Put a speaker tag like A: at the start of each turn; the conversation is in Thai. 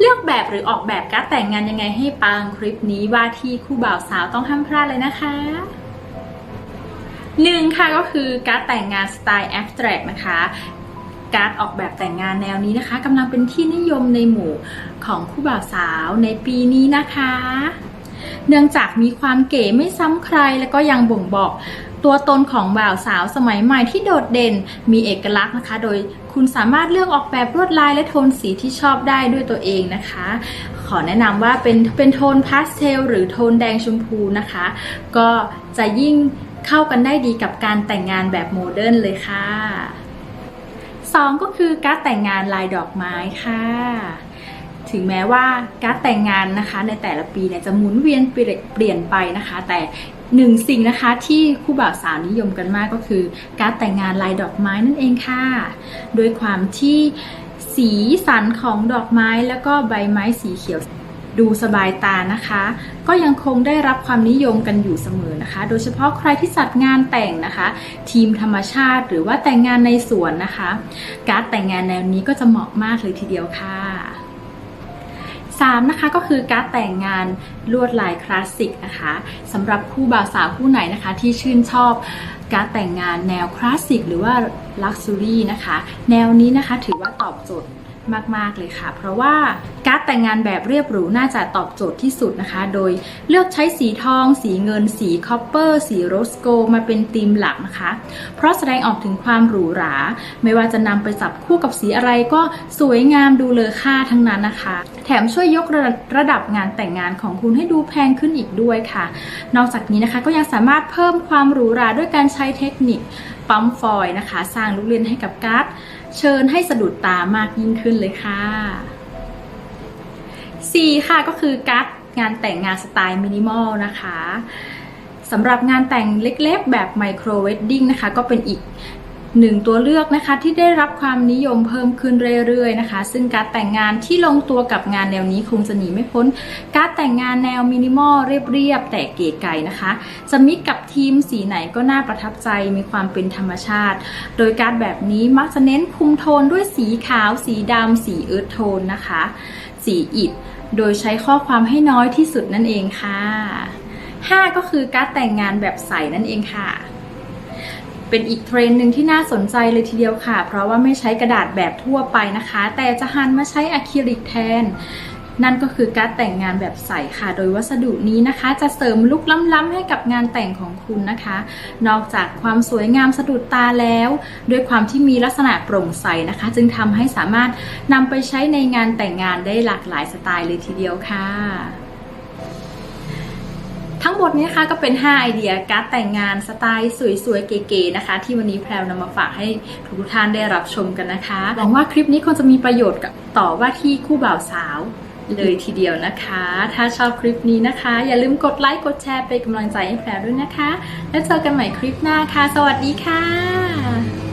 A: เลือกแบบหรือออกแบบการดแต่งงานยังไงให้ปังคลิปนี้ว่าที่คู่บ่าวสาวต้องห้ามพลาดเลยนะคะหนึ่งค่ะก็คือการดแต่งงานสไตล์แอบสแตรกนะคะการดออกแบบแต่งงานแนวนี้นะคะกำลังเป็นที่นิยมในหมู่ของคู่บ่าวสาวในปีนี้นะคะ เนื่องจากมีความเก๋ไม่ซ้ำใครและก็ยังบ่งบอก ตัวตนของบ่าวสาวสมัยใหม่ที่โดดเด่น มีเอกลักษณ์นะคะ โดยคุณสามารถเลือกออกแบบลวดลายและโทนสีที่ชอบได้ด้วยตัวเองนะคะ ขอแนะนำว่าเป็นเป็นโทนพาสเทลหรือโทนแดงชมพูนะคะ ก็จะยิ่งเข้ากันได้ดีกับการแต่งงานแบบโมเดิร์นเลยค่ะสองก็คือการแต่งงานลายดอกไม้ค่ะถึงแม้ว่าการแต่งงานนะคะในแต่ละปีเนี่ยจะหมุนเวียนเปลี่ยนไปนะคะ แต่ หนึ่งสิ่งนะคะที่คู่บ่าวสาวนิยมกันมากก็คือ การแต่งงานลายดอกไม้นั่นเองค่ะ โดยความที่สีสันของดอกไม้แล้วก็ใบไม้สีเขียวดูสบายตานะคะ ก็ยังคงได้รับความนิยมกันอยู่เสมอนะคะ โดยเฉพาะใครที่จัดงานแต่งนะคะ ทีมธรรมชาติหรือว่าแต่งงานในสวนนะคะ การแต่งงานแนวนี้ก็จะเหมาะมากเลยทีเดียวค่ะ 3นะคะก็คือการดแต่งงานลวดลายคลาสสิกนะคะสำหรับคู่บ่าวสาวคู่ไหนนะคะ ที่ชื่นชอบการแต่งงานแนวคลาสสิกหรือว่าลักซ์รี่นะคะ แนวนี้นะคะถือว่าตอบโจทย์ มาก ๆ เลยค่ะ เพราะว่าการดแต่งงานแบบเรียบหรูน่าจะตอบโจทย์ที่สุดนะคะ โดยเลือกใช้สีทอง สีเงิน สีคอปเปอร์ สีโรสโกมาเป็นธีมหลักนะคะ เพราะแสดงออกถึงความหรูหรา ไม่ว่าจะนำไปจับคู่กับสีอะไรก็สวยงามดูเลอค่าทั้งนั้นนะคะ แถมช่วยยกระระดับงานแต่งงานของคุณให้ดูแพงขึ้นอีกด้วยค่ะ นอกจากนี้นะคะก็ยังสามารถเพิ่มความหรูหราด้วยการใช้เทคนิคปั๊มฟอยล์นะคะ สร้างลูกเล่นให้กับการ์ด เชิญให้สะดุดตามากยิ่งขึ้นเลยค่ะ 4 ค่ะก็คือการ์ดงานแต่งงานสไตล์มินิมอลนะคะสำหรับงานแต่งเล็กๆ แบบไมโครเวดดิ้งนะคะ ก็เป็นอีก หนึ่งตัวเลือกนะคะที่ได้รับความนิยมเพิ่มขึ้นเรื่อยๆนะคะ ซึ่งการแต่งงานที่ลงตัวกับงานแนวนี้คงจะหนีไม่พ้น การแต่งงานแนวมินิมอลเรียบๆแต่เก๋ไก่นะคะ จะมิกกับทีมสีไหนก็น่าประทับใจมีความเป็นธรรมชาติ โดยการแบบนี้มักจะเน้นคุมโทนด้วยสีขาว สีดำสีเอิร์ธโทนนะคะ สีอิฐโดยใช้ข้อความให้น้อยที่สุดนั่นเองค่ะ 5 ก็คือการแต่งงานแบบใสนั่นเองค่ะ เป็นอีกเทรนด์หนึ่งที่น่าสนใจเลยทีเดียวค่ะ เพราะว่าไม่ใช้กระดาษแบบทั่วไปนะคะ แต่จะหันมาใช้อะคริลิกแทน นั่นก็คือการแต่งงานแบบใสค่ะ โดยวัสดุนี้นะคะ จะเสริมลุคล้ำๆให้กับงานแต่งของคุณนะคะ นอกจากความสวยงามสะดุดตาแล้ว ด้วยความที่มีลักษณะโปร่งใสนะคะ จึงทำให้สามารถนำไปใช้ในงานแต่งงานได้หลากหลายสไตล์เลยทีเดียวค่ะ งหมดนี้นะคะก็เป็น 5 ไอเดียการดแต่งงานสไตล์สวยๆ เก๋ๆนะคะ ที่วันนี้แพรวนำมาฝากให้ทุกท่านได้รับชมกันนะคะหวังว่าคลิปนี้คงจะมีประโยชน์กับต่อว่าที่คู่บ่าวสาวเลยทีเดียวนะคะ ถ้าชอบคลิปนี้นะคะ อย่าลืมกดไลค์กดแชร์เป็นกำลังใจให้แพรด้วยนะคะ แล้วเจอกันใหม่คลิปหน้าค่ะ สวัสดีค่ะ